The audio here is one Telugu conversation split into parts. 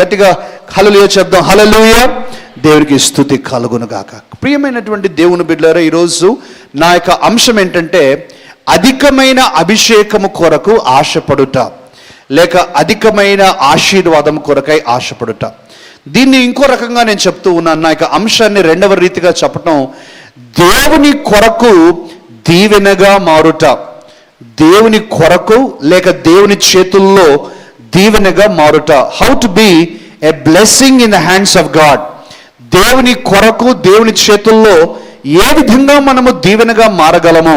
గట్టిగా హలలుయ చెప్దాం. హలలుయ దేవునికి స్థుతి కలుగునుగాక. ప్రియమైనటువంటి దేవుని బిడ్డారా ఈరోజు నా యొక్క అంశం ఏంటంటే అధికమైన అభిషేకము కొరకు ఆశపడుట లేక అధికమైన ఆశీర్వాదం కొరకై ఆశపడుట. దీన్ని ఇంకో రకంగా నేను చెప్తూ ఉన్నాను. నా యొక్క అంశాన్ని రెండవ రీతిగా చెప్పటం దేవుని కొరకు దీవెనగా మారుట. దేవుని కొరకు లేక దేవుని చేతుల్లో దీవెనగా మారుట. How to be a blessing in the hands of God దేవుని కొరకు దేవుని చేతుల్లో ఏ విధంగా మనము దీవెనగా మారగలము?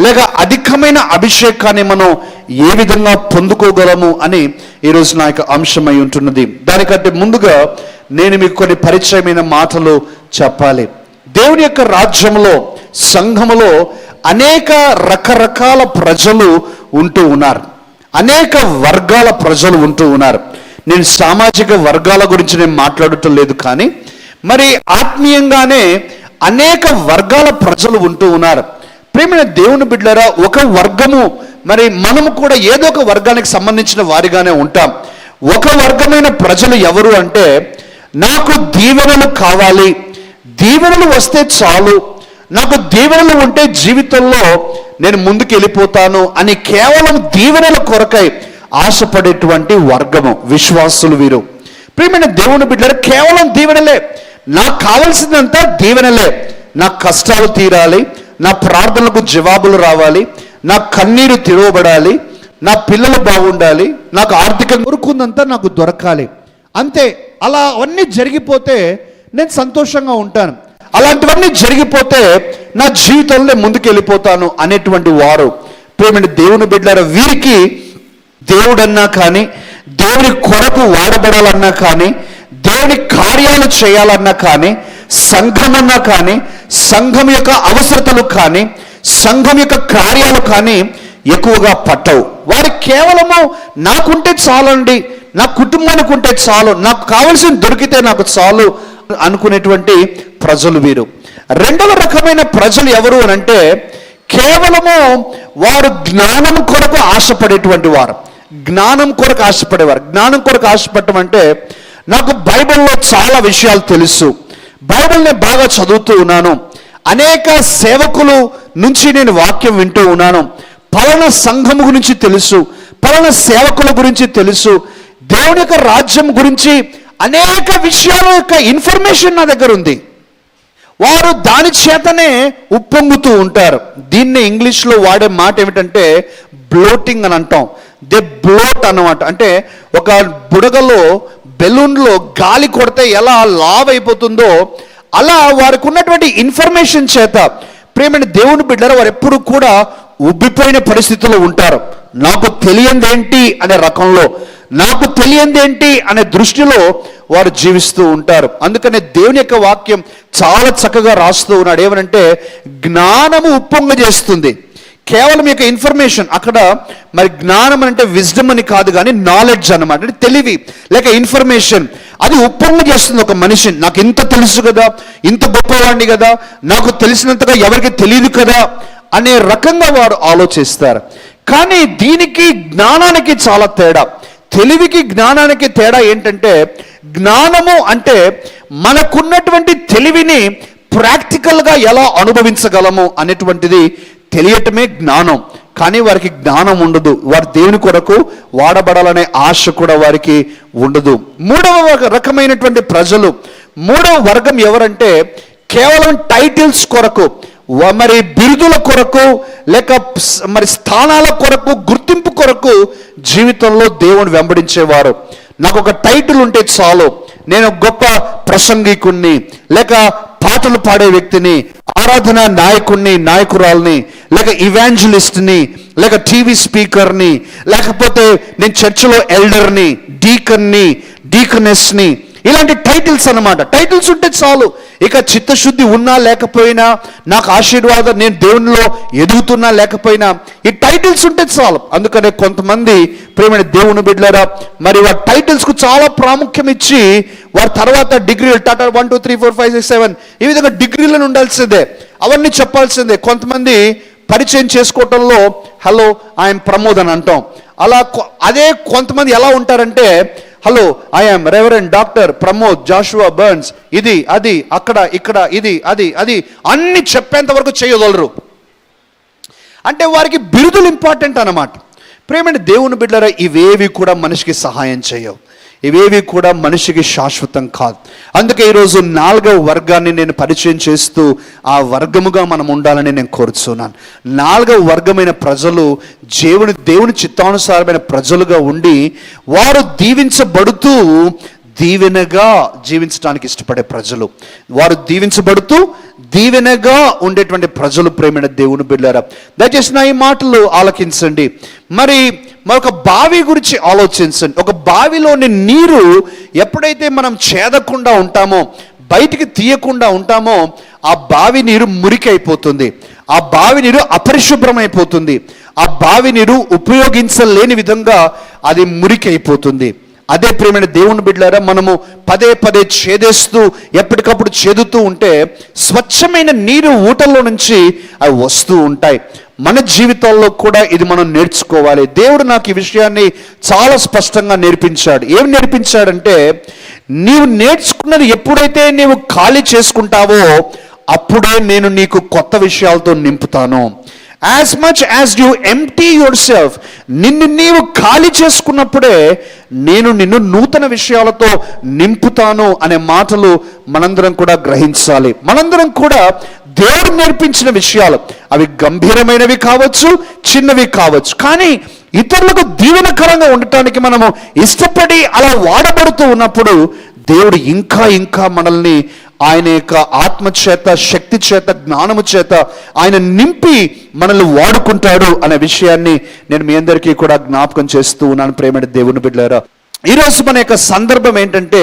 లేక అధికమైన అభిషేకాన్ని మనం ఏ విధంగా పొందుకోగలము అని ఈరోజు నా యొక్క అంశమై ఉంటున్నది. దానికంటే ముందుగా నేను మీకు కొన్ని పరిచయమైన మాటలు చెప్పాలి. దేవుని యొక్క రాజ్యంలో సంఘములో అనేక రకరకాల ప్రజలు ఉంటూ ఉన్నారు. అనేక వర్గాల ప్రజలు ఉంటూ ఉన్నారు. నేను సామాజిక వర్గాల గురించి నేను మాట్లాడటం లేదు కానీ మరి ఆత్మీయంగానే అనేక వర్గాల ప్రజలు ఉంటూ ఉన్నారు. ప్రేమైన దేవుని బిడ్డరా ఒక వర్గము మరి మనము కూడా ఏదో ఒక వర్గానికి సంబంధించిన వారిగానే ఉంటాం. ఒక వర్గమైన ప్రజలు ఎవరు అంటే నాకు దీవెనలు కావాలి. దీవెనలు వస్తే చాలు. నాకు దీవెనలు ఉంటే జీవితంలో నేను ముందుకు వెళ్ళిపోతాను అని కేవలం దీవెనల కొరకై ఆశపడేటువంటి వర్గము విశ్వాసులు వీరు. ప్రియమైన దేవుని బిడ్డలు కేవలం దీవెనలే. నాకు కావలసిందంతా దీవెనలే. నా కష్టాలు తీరాలి నా ప్రార్థనలకు జవాబులు రావాలి నా కన్నీరు తిరవబడాలి నా పిల్లలు బాగుండాలి నాకు ఆర్థికంగా కోరుకుందంతా నాకు దొరకాలి. అంతే అలా అవన్నీ జరిగిపోతే నేను సంతోషంగా ఉంటాను. అలాంటివన్నీ జరిగిపోతే నా జీవితంలో ముందుకు వెళ్ళిపోతాను అనేటువంటి వారు. ప్రేమిటి దేవుని బిడ్డారా వీరికి దేవుడన్నా కానీ దేవుని కొరకు వాడబడాలన్నా కానీ దేవుని కార్యాలు చేయాలన్నా కానీ సంఘమన్నా కానీ సంఘం యొక్క అవసరతలు కానీ సంఘం యొక్క కార్యాలు కానీ ఎక్కువగా పట్టవు. వారు కేవలము నాకుంటే చాలండి నా కుటుంబానికి ఉంటే చాలు నాకు కావలసిన దొరికితే నాకు చాలు అనుకునేటువంటి ప్రజలు వీరు. రెండవ రకమైన ప్రజలు ఎవరు అని అంటే కేవలము వారు జ్ఞానం కొరకు ఆశపడేటువంటి వారు. జ్ఞానం కొరకు ఆశపడేవారు. జ్ఞానం కొరకు ఆశపడటం అంటే నాకు బైబిల్లో చాలా విషయాలు తెలుసు. బైబిల్ని బాగా చదువుతూ ఉన్నాను. అనేక సేవకులు నుంచి నేను వాక్యం వింటూ ఉన్నాను. పలానా సంఘం గురించి తెలుసు. పలానా సేవకుల గురించి తెలుసు. దేవుని యొక్క రాజ్యం గురించి అనేక విషయాల యొక్క ఇన్ఫర్మేషన్ నా దగ్గర ఉంది. వారు దాని చేతనే ఉప్పొంగుతూ ఉంటారు. దీన్ని ఇంగ్లీష్లో వాడే మాట ఏమిటంటే బ్లోటింగ్ అని అంటాం. దే బ్లోట్ అన్నమాట. అంటే ఒక బుడగలో బెలూన్లో గాలి కొడితే ఎలా లావ్ అయిపోతుందో అలా వారికి ఉన్నటువంటి ఇన్ఫర్మేషన్ చేత. ప్రేమైన దేవుని బిడ్డలు వారు ఎప్పుడు కూడా ఉబ్బిపోయిన పరిస్థితుల్లో ఉంటారు. నాకు తెలియందేంటి అనే రకంలో నాకు తెలియందేంటి అనే దృష్టిలో వారు జీవిస్తూ ఉంటారు. అందుకనే దేవుని యొక్క వాక్యం చాలా చక్కగా రాస్తూ ఉన్నాడు. ఏమనంటే జ్ఞానము ఉప్పొంగ చేస్తుంది. కేవలం యొక్క ఇన్ఫర్మేషన్ అక్కడ మరి జ్ఞానం అంటే విజ్డమ్ అని కాదు కానీ నాలెడ్జ్ అనమాట అంటే తెలివి లేక ఇన్ఫర్మేషన్. అది ఉప్పొంగ చేస్తుంది ఒక మనిషిని. నాకు ఇంత తెలుసు కదా ఇంత గొప్పవాడిని కదా నాకు తెలిసినంతగా ఎవరికి తెలియదు కదా అనే రకంగా వారు ఆలోచిస్తారు. కానీ దీనికి జ్ఞానానికి చాలా తేడా. తెలివికి జ్ఞానానికి తేడా ఏంటంటే జ్ఞానము అంటే మనకున్నటువంటి తెలివిని ప్రాక్టికల్గా ఎలా అనుభవించగలము అనేటువంటిది తెలియటమే జ్ఞానం. కానీ వారికి జ్ఞానం ఉండదు. వారు దేవుని కొరకు వాడబడాలనే ఆశ కూడా వారికి ఉండదు. మూడవ రకమైనటువంటి ప్రజలు. మూడవ వర్గం ఎవరంటే కేవలం టైటిల్స్ కొరకు మరి బిరుదుల కొరకు లేక మరి స్థానాల కొరకు గుర్తింపు కొరకు జీవితంలో దేవుని వెంబడించేవారు. నాకు ఒక టైటిల్ ఉంటే చాలు. నేను గొప్ప ప్రసంగికుణ్ణి లేక పాటలు పాడే వ్యక్తిని ఆరాధన నాయకుణ్ణి నాయకురాల్ని లేక ఇవాంజలిస్ట్ని లేక టీవీ స్పీకర్ని లేకపోతే నేను చర్చిలో ఎల్డర్ని డీకన్ని డీకనెస్ని ఇలాంటి టైటిల్స్ అన్నమాట. టైటిల్స్ ఉంటే చాలు. ఇక చిత్తశుద్ధి ఉన్నా లేకపోయినా నాకు ఆశీర్వాదం నేను దేవునిలో ఎదుగుతున్నా లేకపోయినా ఈ టైటిల్స్ ఉంటే చాలు. అందుకనే కొంతమంది ప్రేమైన దేవుని బిడ్డలరా మరి వారి టైటిల్స్కు చాలా ప్రాముఖ్యం ఇచ్చి వారి తర్వాత డిగ్రీలు Tata one two three four five six seven ఈ విధంగా డిగ్రీలను ఉండాల్సిందే. అవన్నీ చెప్పాల్సిందే. కొంతమంది పరిచయం చేసుకోవటంలో హలో ఐఎమ్ ప్రమోద్ అని అంటాం. అలా కొ- అదే కొంతమంది ఎలా ఉంటారంటే hello I'm reverend doctor Pramod Joshua Barnes ఇది అది అక్కడ ఇక్కడ ఇది అది అది అన్ని చెప్పేంత వరకు చేయగలరు. అంటే వారికి బిరుదులు ఇంపార్టెంట్ అన్నమాట. ప్రేమని దేవుని బిడ్డరా ఇవేవి కూడా మనిషికి సహాయం చేయవు. ఇవేవి కూడా మనిషికి శాశ్వతం కాదు. అందుకే ఈరోజు నాలుగవ వర్గాన్ని నేను పరిచయం చేస్తూ ఆ వర్గముగా మనం ఉండాలని నేను కోరుతున్నాను నాలుగవ వర్గమైన ప్రజలు దేవుని దేవుని చిత్తానుసారమైన ప్రజలుగా ఉండి వారు దీవించబడుతూ దీవెనగా జీవించడానికి ఇష్టపడే ప్రజలు. వారు దీవించబడుతూ దీవెనగా ఉండేటువంటి ప్రజలు ప్రేమైన దేవుని బిడ్డారా దయచేసి నా ఈ మాటలు ఆలకించండి. మరి మరొక బావి గురించి ఆలోచించండి. ఒక బావిలోని నీరు ఎప్పుడైతే మనం చేదకుండా ఉంటామో బయటికి తీయకుండా ఉంటామో ఆ బావి నీరు మురికి అయిపోతుంది ఆ బావి నీరు అపరిశుభ్రమైపోతుంది. ఆ బావి నీరు ఉపయోగించలేని విధంగా అది మురికి అయిపోతుంది అదే ప్రేమైన దేవుని బిడ్డలారా మనము పదే పదే ఛేదేస్తూ ఎప్పటికప్పుడు చేదుతూ ఉంటే స్వచ్ఛమైన నీరు ఊటల్లో నుంచి అవి వస్తూ ఉంటాయి. మన జీవితాల్లో కూడా ఇది మనం నేర్చుకోవాలి. దేవుడు నాకు ఈ విషయాన్ని చాలా స్పష్టంగా నేర్పించాడు. ఏం నేర్పించాడంటే నీవు నేర్చుకున్నది ఎప్పుడైతే నీవు ఖాళీ చేసుకుంటావో అప్పుడే నేను నీకు కొత్త విషయాలతో నింపుతాను. As much as you empty yourself నిన్ను నీవు ఖాళీ చేసుకున్నప్పుడే నేను నిన్ను నూతన విషయాలతో నింపుతాను అనే మాటలు మనందరం కూడా గ్రహించాలి. మనందరం కూడా దేవుడు నేర్పించిన విషయాలు. అవి గంభీరమైనవి కావచ్చు చిన్నవి కావచ్చు. కానీ ఇతరులకు దీవెనకరంగా ఉండటానికి మనము ఇష్టపడి అలా వాడబడుతూ ఉన్నప్పుడు దేవుడు ఇంకా ఇంకా మనల్ని ఆయన యొక్క ఆత్మ చేత శక్తి చేత జ్ఞానము చేత ఆయన నింపి మనల్ని వాడుకుంటాడు అనే విషయాన్ని నేను మీ అందరికీ కూడా జ్ఞాపకం చేస్తూ ఉన్నాను ప్రేమడి దేవుని బిడ్డారా ఈరోజు మన యొక్క సందర్భం ఏంటంటే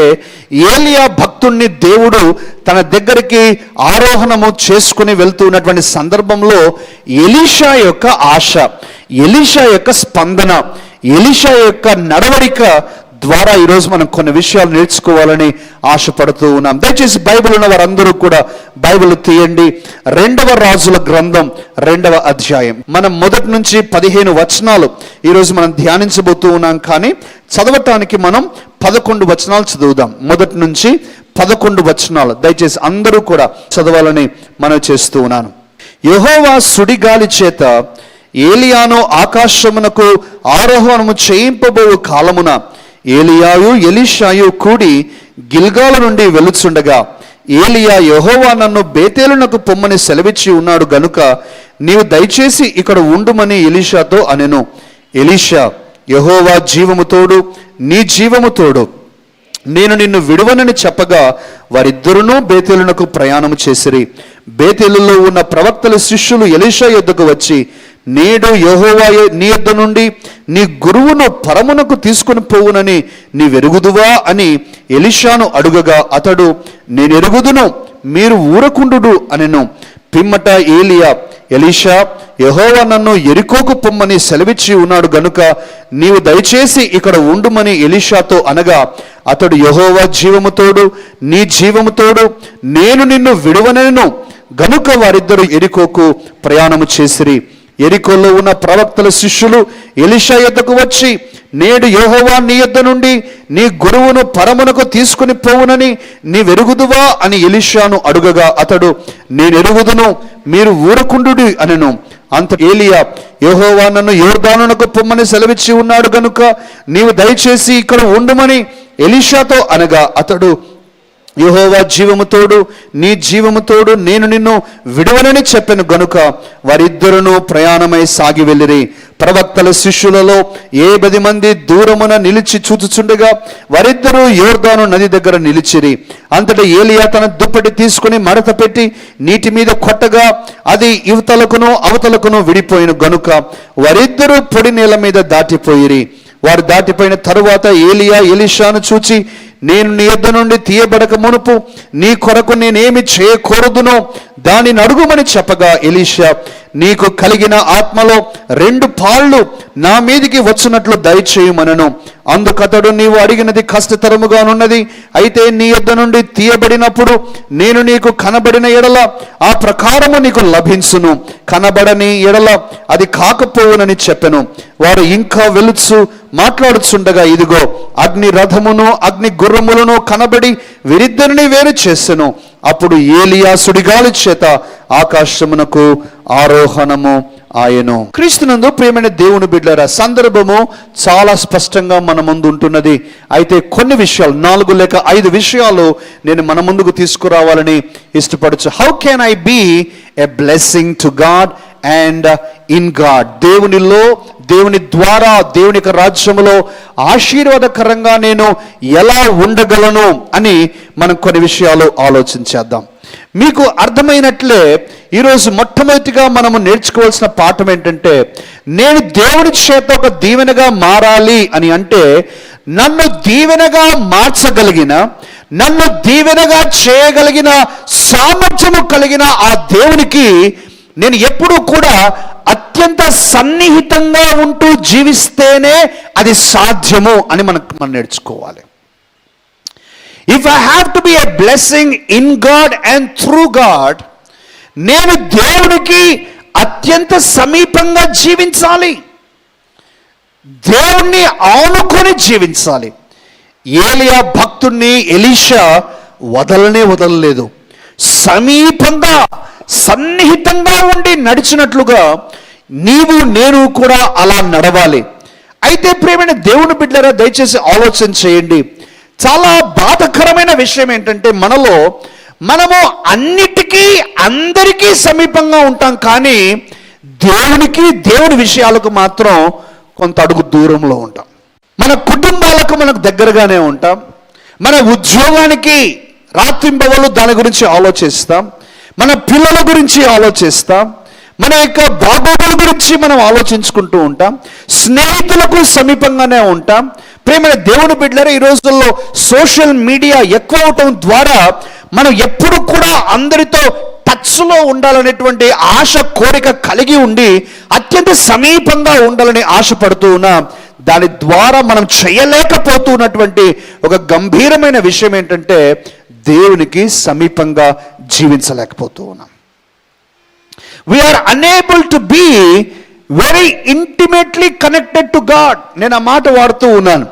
ఏలియా భక్తుణ్ణి దేవుడు తన దగ్గరికి ఆరోహణము చేసుకుని వెళ్తూ ఉన్నటువంటి సందర్భంలో ఎలీషా యొక్క ఆశ ఎలీషా యొక్క స్పందన ఎలీషా యొక్క నడవడిక ద్వారా ఈరోజు మనం కొన్ని విషయాలు నేర్చుకోవాలని ఆశపడుతూ ఉన్నాం. దయచేసి బైబిల్ ఉన్న వారందరూ కూడా బైబిల్ తీయండి. రెండవ రాజుల గ్రంథం రెండవ అధ్యాయం. మనం మొదటి నుంచి పదిహేను వచనాలు ఈరోజు మనం ధ్యానించబోతూ ఉన్నాం కానీ చదవటానికి మనం పదకొండు వచనాలు చదువుదాం. మొదటి నుంచి పదకొండు వచనాలు దయచేసి అందరూ కూడా చదవాలని మనం చేస్తూ ఉన్నాను. యహోవా సుడిగాలి చేత ఏలియాను ఆకాశమునకు ఆరోహణము చేయింపబో కాలమున ఏలియాయు ఎలిషాయు కూడి గిల్గాల నుండి వెలుచుండగా ఏలియా యహోవా నన్ను బేతేలునకు పొమ్మని సెలవిచ్చి ఉన్నాడు గనుక నీవు దయచేసి ఇక్కడ ఉండుమని ఎలీషాతో అనెను. ఎలీషా యహోవా జీవముతోడు నీ జీవముతోడు నేను నిన్ను విడువనని చెప్పగా వారిద్దరునూ బేతేలునకు ప్రయాణము చేసిరి. బేతెలులో ఉన్న ప్రవక్తల శిష్యులు ఎలీషా యొద్దకు వచ్చి నేడు యహోవా నీ యొద్ద నుండి నీ గురువును పరమునకు తీసుకుని పోవునని నీ వెరుగుదువా అని ఎలీషాను అడుగగా అతడు నేనెరుగుదును మీరు ఊరకుండు అనెను. పిమ్మట ఏలియా ఎలీషా యహోవా నన్ను ఎరికోకు పొమ్మని సెలవిచ్చి ఉన్నాడు గనుక నీవు దయచేసి ఇక్కడ ఉండుమని ఎలీషాతో అనగా అతడు యెహోవా జీవముతోడు నీ జీవముతోడు నేను నిన్ను విడువనను. గనుక వారిద్దరు ఎరికోకు ప్రయాణము చేసిరి. ఎరికోలో ఉన్న ప్రవక్తల శిష్యులు ఎలిషా యొద్దకు వచ్చి నేడు యోహోవా నీ యొద్ద నుండి నీ గురువును పరమునకు తీసుకుని పోవునని నీ వెరుగుదువా అని ఎలిషాను అడుగగా అతడు నేను ఎరుగుదును మీరు ఊరకుండు అనెను. అంత ఏలియా యోహోవా నన్ను యోర్దానునకు పొమ్మని సెలవిచ్చి ఉన్నాడు గనుక నీవు దయచేసి ఇక్కడ ఉండుమని ఎలిషాతో అనగా అతడు యహోవా జీవముతోడు నీ జీవముతోడు నేను నిన్ను విడువనని చెప్పాను గనుక వారిద్దరును ప్రయాణమై సాగి వెళ్ళిరి. ప్రవక్తల శిష్యులలో ఏ పది మంది దూరమున నిలిచి చూచుచుండగా వారిద్దరూ యోర్దాను నది దగ్గర నిలిచిరి. అంతటా ఏలియా తన దుప్పటి తీసుకుని మడత పెట్టి నీటి మీద కొట్టగా అది యువతలకును అవతలకును విడిపోయిన గనుక వారిద్దరూ పొడి నేల మీద దాటిపోయిరి. వారు దాటిపోయిన తరువాత ఏలియా ఎలిషాను చూచి నేను నీ యొద్ద నుండి తీయబడక మునుపు నీ కొరకు నేనేమి చేయకూడదునో దానిని అడుగుమని చెప్పగా ఎలీషా నీకు కలిగిన ఆత్మలో రెండు పాళ్ళు నా మీదికి వచ్చినట్లు దయచేయమనను. అందుకతడు నీవు అడిగినది కష్టతరముగానున్నది. అయితే నీ యొద్ద నుండి తీయబడినప్పుడు నేను నీకు కనబడిన ఎడల ఆ ప్రకారము నీకు లభించును. కనబడని ఎడల అది కాకపోవునని చెప్పెను. వారు ఇంకా వెలుచు మాట్లాడుచుండగా ఇదిగో అగ్ని రథమును అగ్ని గుర్రములను కనబడి వీరిద్దరిని వేరు చేసెను. అప్పుడు ఏలియా సుడిగాలి చేత ఆకాశమునకు ఆరోహణము ఆయను. క్రీస్తునందు ప్రేమైన దేవుని బిడ్డరా సందర్భము చాలా స్పష్టంగా మన ముందు ఉంటున్నది. అయితే కొన్ని విషయాలు నాలుగు లేక ఐదు విషయాలు నేను మన ముందుకు తీసుకురావాలని ఇష్టపడచ్చు. How can I be a blessing to God and in God దేవునిలో దేవుని ద్వారా దేవుని యొక్క రాజ్యములో ఆశీర్వాదకరంగా నేను ఎలా ఉండగలను అని మనం కొన్ని విషయాలు ఆలోచించేద్దాం మీకు అర్థమైనట్లే ఈరోజు మొట్టమొదటిగా మనము నేర్చుకోవాల్సిన పాఠం ఏంటంటే నేను దేవుని చేత ఒక దీవెనగా మారాలి అని అంటే నన్ను దీవెనగా మార్చగలిగిన నన్ను దీవెనగా చేయగలిగిన సామర్థ్యము కలిగిన ఆ దేవునికి నేను ఎప్పుడూ కూడా అత్యంత సన్నిహితంగా ఉంటూ జీవిస్తేనే అది సాధ్యము అని మనకు మనం నేర్చుకోవాలి. If I have to be a blessing in God and through God నేను దేవునికి అత్యంత సమీపంగా జీవించాలి. దేవుణ్ణి ఆనుకొని జీవించాలి. ఏలియా భక్తుణ్ణి ఎలీషా వదలనే వదలలేదు. సమీపంగా సన్నిహితంగా ఉండి నడిచినట్లుగా నీవు నేను కూడా అలా నడవాలి. అయితే ప్రేమైన దేవుని బిడ్డరా దయచేసి ఆలోచన చేయండి. చాలా బాధకరమైన విషయం ఏంటంటే మనలో మనము అన్నిటికీ అందరికీ సమీపంగా ఉంటాం కానీ దేవునికి దేవుని విషయాలకు మాత్రం కొంత అడుగు దూరంలో ఉంటాం. మన కుటుంబాలకు మనకు దగ్గరగానే ఉంటాం. మన ఉద్యోగానికి రాత్రింబవలు దాని గురించి ఆలోచిస్తాం. మన పిల్లల గురించి ఆలోచిస్తాం. మన యొక్క బాగోగుల గురించి మనం ఆలోచించుకుంటూ ఉంటాం. స్నేహితులకు సమీపంగానే ఉంటాం. ప్రేమైన దేవుని బిడ్డలే ఈ రోజుల్లో సోషల్ మీడియా ఎక్కువ అవటం ద్వారా మనం ఎప్పుడు కూడా అందరితో టచ్లో ఉండాలనేటువంటి ఆశ కోరిక కలిగి ఉండి అత్యంత సమీపంగా ఉండాలని ఆశపడుతూ ఉన్నాం దాని ద్వారా మనం చేయలేకపోతున్నటువంటి ఒక గంభీరమైన విషయం ఏంటంటే దేవునికి సమీపంగా జీవించలేకపోతూ ఉన్నాం. We are unable to be very intimately connected to God నేను ఆ మాట వాడుతూ ఉన్నాను.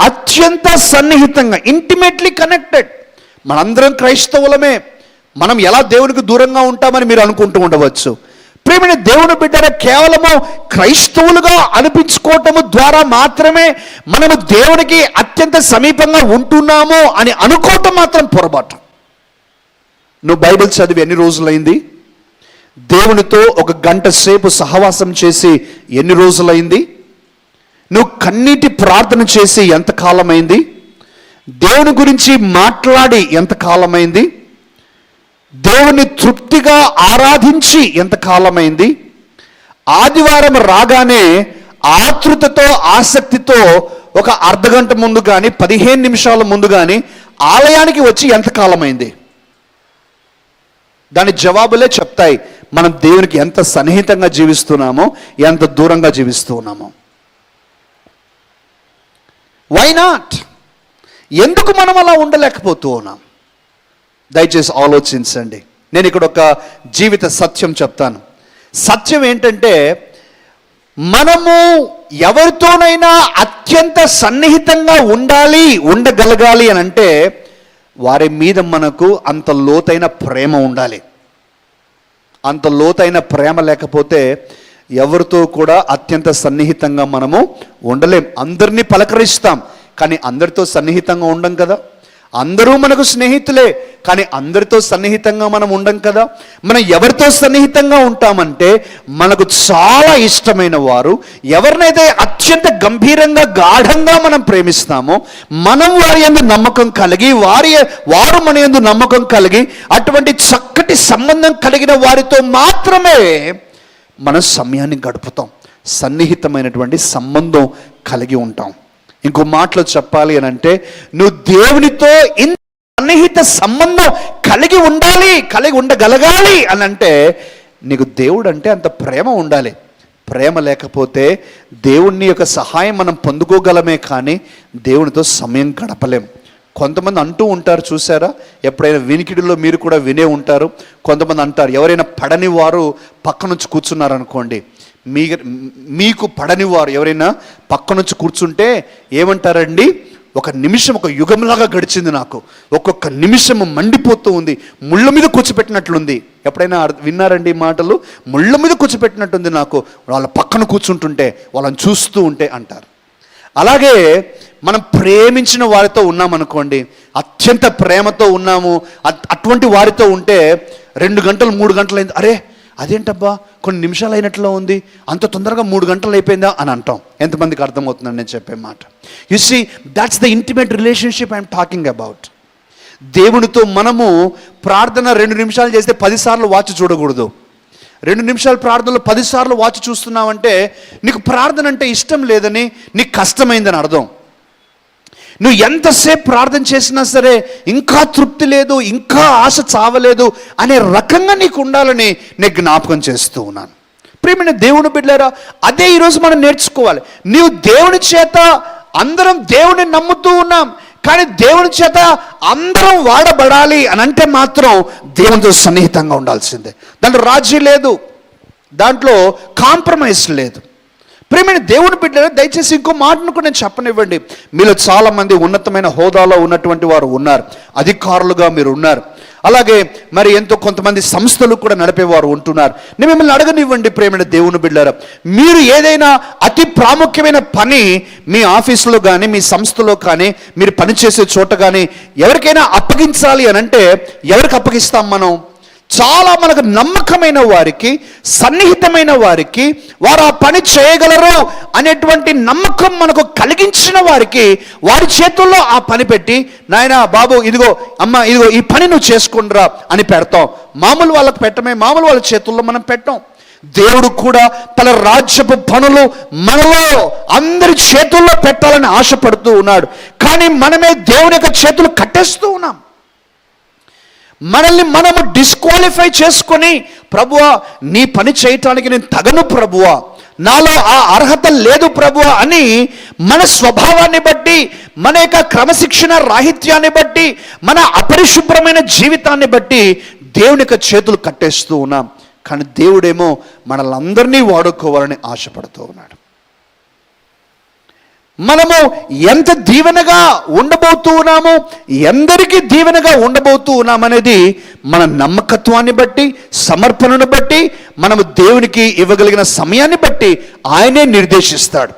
అత్యంత సన్నిహితంగా ఇంటిమేట్లీ కనెక్టెడ్ మనందరం క్రైస్తవులమే. మనం ఎలా దేవునికి దూరంగా ఉంటామని మీరు అనుకుంటూ ఉండవచ్చు. ప్రేమైన దేవుని బిడ్డల కేవలము క్రైస్తవులుగా అనిపించుకోవటము ద్వారా మాత్రమే మనము దేవునికి అత్యంత సమీపంగా ఉంటున్నాము అని అనుకోవటం మాత్రం పొరపాటు. నువ్వు బైబిల్ చదివి ఎన్ని రోజులైంది? దేవునితో ఒక గంట సేపు సహవాసం చేసి ఎన్ని రోజులైంది? నువ్వు కన్నీటి ప్రార్థన చేసి ఎంత కాలమైంది దేవుని గురించి మాట్లాడి ఎంత కాలమైంది దేవుని తృప్తిగా ఆరాధించి ఎంత కాలమైంది ఆదివారం రాగానే ఆతృతతో ఆసక్తితో ఒక అర్ధగంట ముందు కానీ పదిహేను నిమిషాల ముందు కానీ ఆలయానికి వచ్చి ఎంత కాలమైంది దాని జవాబులే చెప్తాయి. మనం దేవునికి ఎంత సన్నిహితంగా జీవిస్తున్నామో ఎంత దూరంగా జీవిస్తున్నామో. వై నాట్ ఎందుకు మనం అలా ఉండలేకపోతూ ఉన్నాం? దయచేసి ఆలోచించండి. నేను ఇక్కడ ఒక జీవిత సత్యం చెప్తాను. సత్యం ఏంటంటే మనము ఎవరితోనైనా అత్యంత సన్నిహితంగా ఉండాలి ఉండగలగాలి అని అంటే వారి మీద మనకు అంత లోతైన ప్రేమ ఉండాలి. అంత లోతైన ప్రేమ లేకపోతే ఎవరితో కూడా అత్యంత సన్నిహితంగా మనము ఉండలేం. అందరినీ పలకరిస్తాం కానీ అందరితో సన్నిహితంగా ఉండం కదా? అందరూ మనకు స్నేహితులే కానీ అందరితో సన్నిహితంగా మనం ఉండం కదా? మనం ఎవరితో సన్నిహితంగా ఉంటామంటే మనకు చాలా ఇష్టమైన వారు ఎవరినైతే అత్యంత గంభీరంగా గాఢంగా మనం ప్రేమిస్తామో మనం వారి యందు నమ్మకం కలిగి వారి వారు మన యందు నమ్మకం కలిగి అటువంటి చక్కటి సంబంధం కలిగిన వారితో మాత్రమే మనం సమయాన్ని గడుపుతాం. సన్నిహితమైనటువంటి సంబంధం కలిగి ఉంటాం. ఇంకో మాటలో చెప్పాలి అని అంటే నువ్వు దేవునితో ఇంత సన్నిహిత సంబంధం కలిగి ఉండాలి కలిగి ఉండగలగాలి అని అంటే నీకు దేవుడు అంటే అంత ప్రేమ ఉండాలి. ప్రేమ లేకపోతే దేవుణ్ణి యొక్క సహాయం మనం పొందుకోగలమే కానీ దేవునితో సమయం గడపలేం. కొంతమంది అంటూ ఉంటారు చూసారా ఎప్పుడైనా వినికిడిలో మీరు కూడా వినే ఉంటారు. కొంతమంది అంటారు ఎవరైనా పడని వారు పక్క నుంచి కూర్చున్నారనుకోండి. మీ మీకు పడని వారు ఎవరైనా పక్క నుంచి కూర్చుంటే ఏమంటారండి? ఒక నిమిషం ఒక యుగంలాగా గడిచింది నాకు. ఒక్కొక్క నిమిషం మండిపోతూ ఉంది. ముళ్ళ మీద కూర్చోపెట్టినట్లుంది. ఎప్పుడైనా విన్నారండి ఈ మాటలు? ముళ్ళ మీద కూర్చోపెట్టినట్టుంది నాకు. వాళ్ళ పక్కన కూర్చుంటుంటే వాళ్ళని చూస్తూ ఉంటే అంటారు. అలాగే మనం ప్రేమించిన వారితో ఉన్నామనుకోండి అత్యంత ప్రేమతో ఉన్నాము అట్- అటువంటి వారితో ఉంటే రెండు గంటలు మూడు గంటలు అయింది అరే అదేంటబ్బా కొన్ని నిమిషాలు అయినట్లు ఉంది అంత తొందరగా మూడు గంటలు అయిపోయిందా అని అంటాం. ఎంతమందికి అర్థమవుతుందని నేను చెప్పే మాట. You see that's the intimate relationship I'm talking about దేవునితో మనము ప్రార్థన రెండు నిమిషాలు చేస్తే పదిసార్లు వాచ్ చూడకూడదు. రెండు నిమిషాలు ప్రార్థనలో పదిసార్లు వాచ్ చూస్తున్నావంటే నీకు ప్రార్థన అంటే ఇష్టం లేదని నీకు కష్టమైందని అర్థం. నువ్వు ఎంతసేపు ప్రార్థన చేసినా సరే ఇంకా తృప్తి లేదు ఇంకా ఆశ చావలేదు అనే రకంగా నీకు ఉండాలని నేను జ్ఞాపకం చేస్తూ ఉన్నాను. ప్రేమైన దేవుని బిడ్డారా అదే ఈరోజు మనం నేర్చుకోవాలి. నీవు దేవుని చేత అందరం దేవుని నమ్ముతూ ఉన్నాం కానీ దేవుని చేత అందరం వాడబడాలి అని అంటే మాత్రం దేవునితో సన్నిహితంగా ఉండాల్సిందే. దాంట్లో రాజీ లేదు దాంట్లో కాంప్రమైజ్ లేదు. ప్రేమైన దేవుని బిడ్డలు దయచేసి ఇంకో మాటను కూడా నేను చెప్పనివ్వండి. మీలో చాలామంది ఉన్నతమైన హోదాలో ఉన్నటువంటి వారు ఉన్నారు. అధికారులుగా మీరు ఉన్నారు. అలాగే మరి ఎంతో కొంతమంది సంస్థలు కూడా నడిపేవారు ఉంటున్నారు. నేను మిమ్మల్ని అడగనివ్వండి ప్రేమైన దేవుని బిడ్డారా మీరు ఏదైనా అతి ప్రాముఖ్యమైన పని మీ ఆఫీసులో కానీ మీ సంస్థలో కానీ మీరు పనిచేసే చోట కానీ ఎవరికైనా అప్పగించాలి అని అంటే ఎవరికి అప్పగిస్తాం మనం? చాలా మనకు నమ్మకమైన వారికి సన్నిహితమైన వారికి వారు ఆ పని చేయగలరు అనేటువంటి నమ్మకం మనకు కలిగించిన వారికి వారి చేతుల్లో ఆ పని పెట్టి నాయన బాబు ఇదిగో అమ్మ ఇదిగో ఈ పని నువ్వు చేసుకుండ్రా అని పెడతాం. మామూలు వాళ్ళకి పెట్టమే మామూలు వాళ్ళ చేతుల్లో మనం పెట్టాం. దేవుడు కూడా తన రాజ్యపు పనులు మనలో అందరి చేతుల్లో పెట్టాలని ఆశపడుతూ ఉన్నాడు. కానీ మనమే దేవుని యొక్క చేతులు కట్టేస్తూ ఉన్నాం. మనల్ని మనము డిస్క్వాలిఫై చేసుకొని ప్రభువా నీ పని చేయటానికి నేను తగను ప్రభువా. నాలో ఆ అర్హత లేదు ప్రభు అని మన స్వభావాన్ని బట్టి మన యొక్క క్రమశిక్షణ రాహిత్యాన్ని బట్టి మన అపరిశుభ్రమైన జీవితాన్ని బట్టి దేవుని యొక్క చేతులు కట్టేస్తూ ఉన్నాం. కానీ దేవుడేమో మనల్ని వాడుకోవాలని ఆశపడుతూ ఉన్నాడు. మనము ఎంత దీవెనగా ఉండబోతూ ఉన్నాము ఎందరికీ దీవెనగా ఉండబోతూ ఉన్నామనేది మన నమ్మకత్వాన్ని బట్టి సమర్పణను బట్టి మనము దేవునికి ఇవ్వగలిగిన సమయాన్ని బట్టి ఆయనే నిర్దేశిస్తాడు.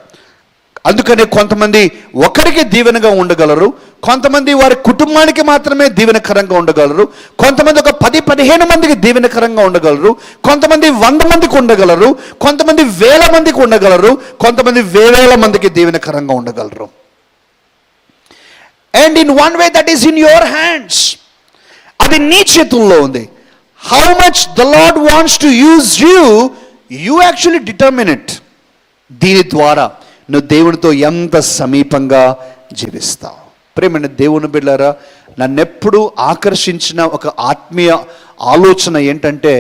అందుకనే కొంతమంది ఒకరికి దీవెనగా ఉండగలరు కొంతమంది వారి కుటుంబానికి మాత్రమే దీవెనకరంగా ఉండగలరు కొంతమంది ఒక పది పదిహేను మందికి దీవెనకరంగా ఉండగలరు కొంతమంది వంద మందికి ఉండగలరు కొంతమంది వేల మందికి ఉండగలరు కొంతమంది వేవేల మందికి దీవెనకరంగా ఉండగలరు. And in one way that is in your hands అది నీ చేతుల్లో ఉంది. How much the Lord wants to use you you actually determine it దీని ద్వారా. నువ్వు దేవునితో ఎంత సమీపంగా జీవిస్తావు? ప్రేమైన దేవుని బిడ్డారా నన్నెప్పుడు ఆకర్షించిన ఒక ఆత్మీయ ఆలోచన ఏంటంటే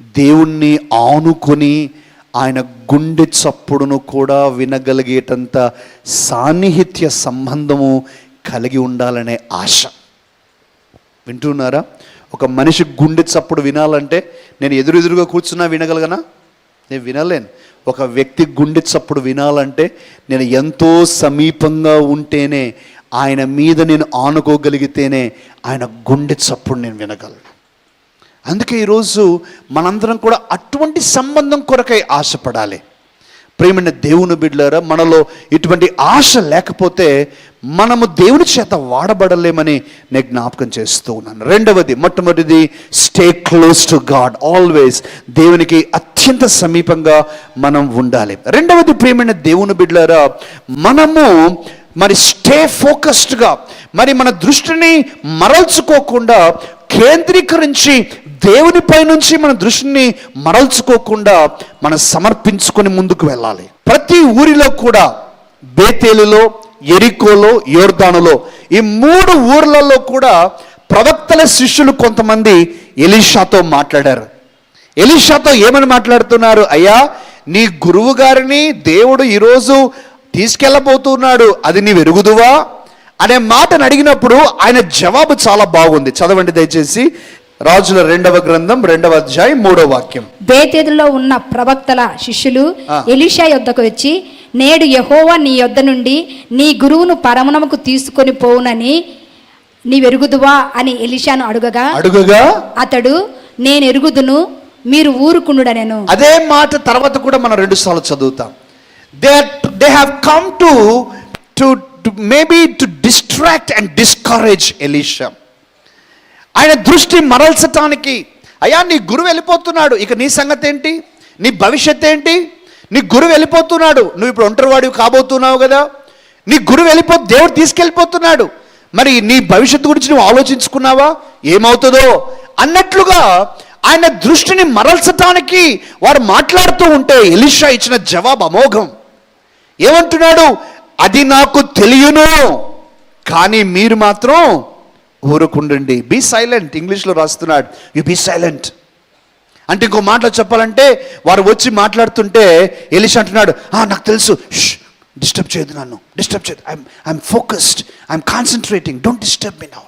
దేవుణ్ణి ఆనుకొని ఆయన గుండె చప్పుడును కూడా వినగలిగేటంత సాన్నిహిత్య సంబంధము కలిగి ఉండాలనే ఆశ. వింటున్నారా? ఒక మనిషి గుండె చప్పుడు వినాలంటే నేను ఎదురెదురుగా కూర్చున్నా వినగలగనా? నేను వినలేను. ఒక వ్యక్తి గుండె చప్పుడు వినాలంటే నేను ఎంతో సమీపంగా ఉంటేనే ఆయన మీద నేను ఆనుకోగలిగితేనే ఆయన గుండె చప్పుడు నేను వినగలను. అందుకే ఈరోజు మనందరం కూడా అటువంటి సంబంధం కొరకై ఆశపడాలి. ప్రేమైన దేవుని బిడ్డలారా మనలో ఇటువంటి ఆశ లేకపోతే మనము దేవుని చేత వాడబడలేమని నేను జ్ఞాపకం చేస్తూ ఉన్నాను. రెండవది మొట్టమొదటిది stay close to God always దేవునికి అత్యంత సమీపంగా మనం ఉండాలి. రెండవది ప్రేమైన దేవుని బిడ్డలారా మనము మరి స్టే ఫోకస్డ్గా మరి మన దృష్టిని మరల్చుకోకుండా కేంద్రీకరించి దేవునిపై నుంచి మన దృష్టిని మరల్చుకోకుండా మనం సమర్పించుకొని ముందుకు వెళ్ళాలి. ప్రతి ఊరిలో కూడా బేతేలులో ఎరికోలో యోర్దానులో. ఈ మూడు ఊర్లలో కూడా ప్రవక్తల శిష్యులు కొంతమంది ఎలీషాతో మాట్లాడారు. ఎలీషాతో ఏమని మాట్లాడుతున్నారు? అయ్యా నీ గురువు గారిని దేవుడు ఈరోజు తీసుకెళ్ళబోతున్నాడు అది నీ వెరుగుదువా అనే మాటను అడిగినప్పుడు ఆయన జవాబు చాలా బాగుంది. చదవండి దయచేసి. రాజుల రెండవ గ్రంథం రెండవ అధ్యాయం మూడవ వాక్యం. బేతేదులో ఉన్న ప్రవక్తల శిష్యులు. ఎలీషా యొద్దకు వచ్చి నేడు యెహోవా నీ యొద్ద నుండి నీ గురువును పరమనముకు తీసుకొని పోవునని నీ వెరుగుదువా అని ఎలీషాను అడుగగా అడుగుగా అతడు నేను ఎరుగుదును మీరు ఊరుకుండుడనెను. అదే మాట తర్వాత కూడా మనం రెండు సార్లు చదువుతాం. They they have come to to maybe to distract and discourage Elisha ఆయన దృష్టి మరల్చటానికి అయ్యా నీ గురువు వెళ్ళిపోతున్నాడు. ఇక నీ సంగతి ఏంటి నీ భవిష్యత్ ఏంటి నీ గురువు వెళ్ళిపోతున్నాడు. నువ్వు ఇప్పుడు ఒంటరివాడివి కాబోతున్నావు కదా. నీ గురువు వెళ్ళిపో దేవుడు తీసుకెళ్ళిపోతున్నాడు. మరి నీ భవిష్యత్తు గురించి నువ్వు ఆలోచించుకున్నావా? ఏమవుతుందో? అన్నట్లుగా ఆయన దృష్టిని మరల్చటానికి వారు మాట్లాడుతూ ఉంటే ఎలిషా ఇచ్చిన జవాబు అమోఘం. ఏమంటున్నాడు? అది నాకు తెలియను. కానీ మీరు మాత్రం ఊరుకుండండి. బీ సైలెంట్ ఇంగ్లీష్లో రాస్తున్నాడు. యు బీ సైలెంట్ అంటే ఇంకో మాటలో చెప్పాలంటే వారు వచ్చి మాట్లాడుతుంటే ఎలిషా అంటున్నాడు నాకు తెలుసు. డిస్టర్బ్ చేయదు నన్ను. డిస్టర్బ్ చేయదు I'm I'm focused I'm concentrating don't disturb me now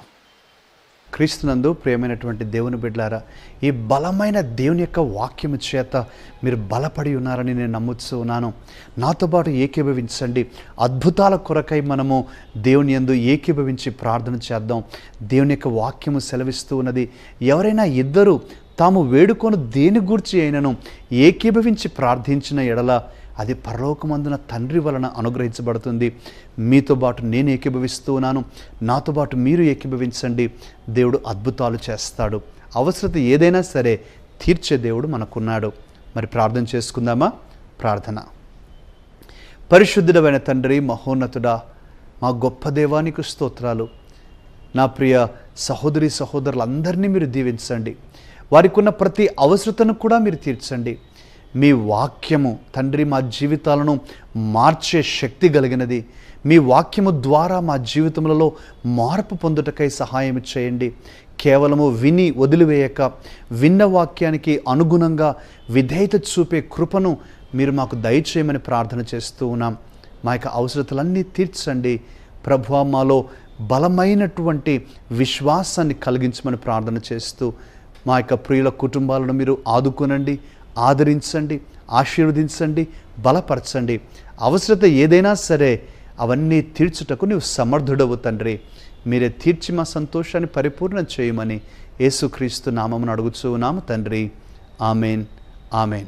క్రీస్తునందు ప్రియమైనటువంటి దేవుని బిడ్డారా ఈ బలమైన దేవుని యొక్క వాక్యము చేత మీరు బలపడి ఉన్నారని నేను నమ్ముతూ ఉన్నాను. నాతో పాటు ఏకీభవించండి. అద్భుతాల కొరకై మనము దేవుని యందు ఏకీభవించి ప్రార్థన చేద్దాం. దేవుని యొక్క వాక్యము సెలవిస్తూ ఉన్నది ఎవరైనా ఇద్దరు తాము వేడుకొని దేని గూర్చి అయినను ఏకీభవించి ప్రార్థించిన ఎడల అది పరలోకమందున తండ్రి వలన అనుగ్రహించబడుతుంది. మీతో పాటు నేను ఏకీభవిస్తూ ఉన్నాను. నాతో పాటు మీరు ఏకీభవించండి. దేవుడు అద్భుతాలు చేస్తాడు. అవసరత ఏదైనా సరే తీర్చే దేవుడు మనకున్నాడు. మరి ప్రార్థన చేసుకుందామా? ప్రార్థన. పరిశుద్ధుడమైన తండ్రి మహోన్నతుడా మా గొప్ప దేవానికి స్తోత్రాలు. నా ప్రియ సహోదరి సహోదరులందరినీ మీరు దీవించండి. వారికి ఉన్న ప్రతి అవసరతను కూడా మీరు తీర్చండి. మీ వాక్యము తండ్రి మా జీవితాలను మార్చే శక్తి కలిగినది. మీ వాక్యము ద్వారా మా జీవితములలో మార్పు పొందుటకై సహాయం చేయండి. కేవలము విని వదిలివేయక విన్న వాక్యానికి అనుగుణంగా విధేయత చూపే కృపను మీరు మాకు దయచేయమని ప్రార్థన చేస్తూ ఉన్నాం. మా యొక్క అవసరతలన్నీ తీర్చండి. ప్రభు మాలో బలమైనటువంటి విశ్వాసాన్ని కలిగించమని ప్రార్థన చేస్తూ మా యొక్క ప్రియుల కుటుంబాలను మీరు ఆదుకోనండి. ఆదరించండి ఆశీర్వదించండి బలపరచండి. అవసరత ఏదైనా సరే అవన్నీ తీర్చుటకు నీవు సమర్థుడవు తండ్రి. మీరే తీర్చి మా సంతోషాన్ని పరిపూర్ణం చేయమని యేసుక్రీస్తు నామమును అడుగుచూ నామ తండ్రి. Amen amen.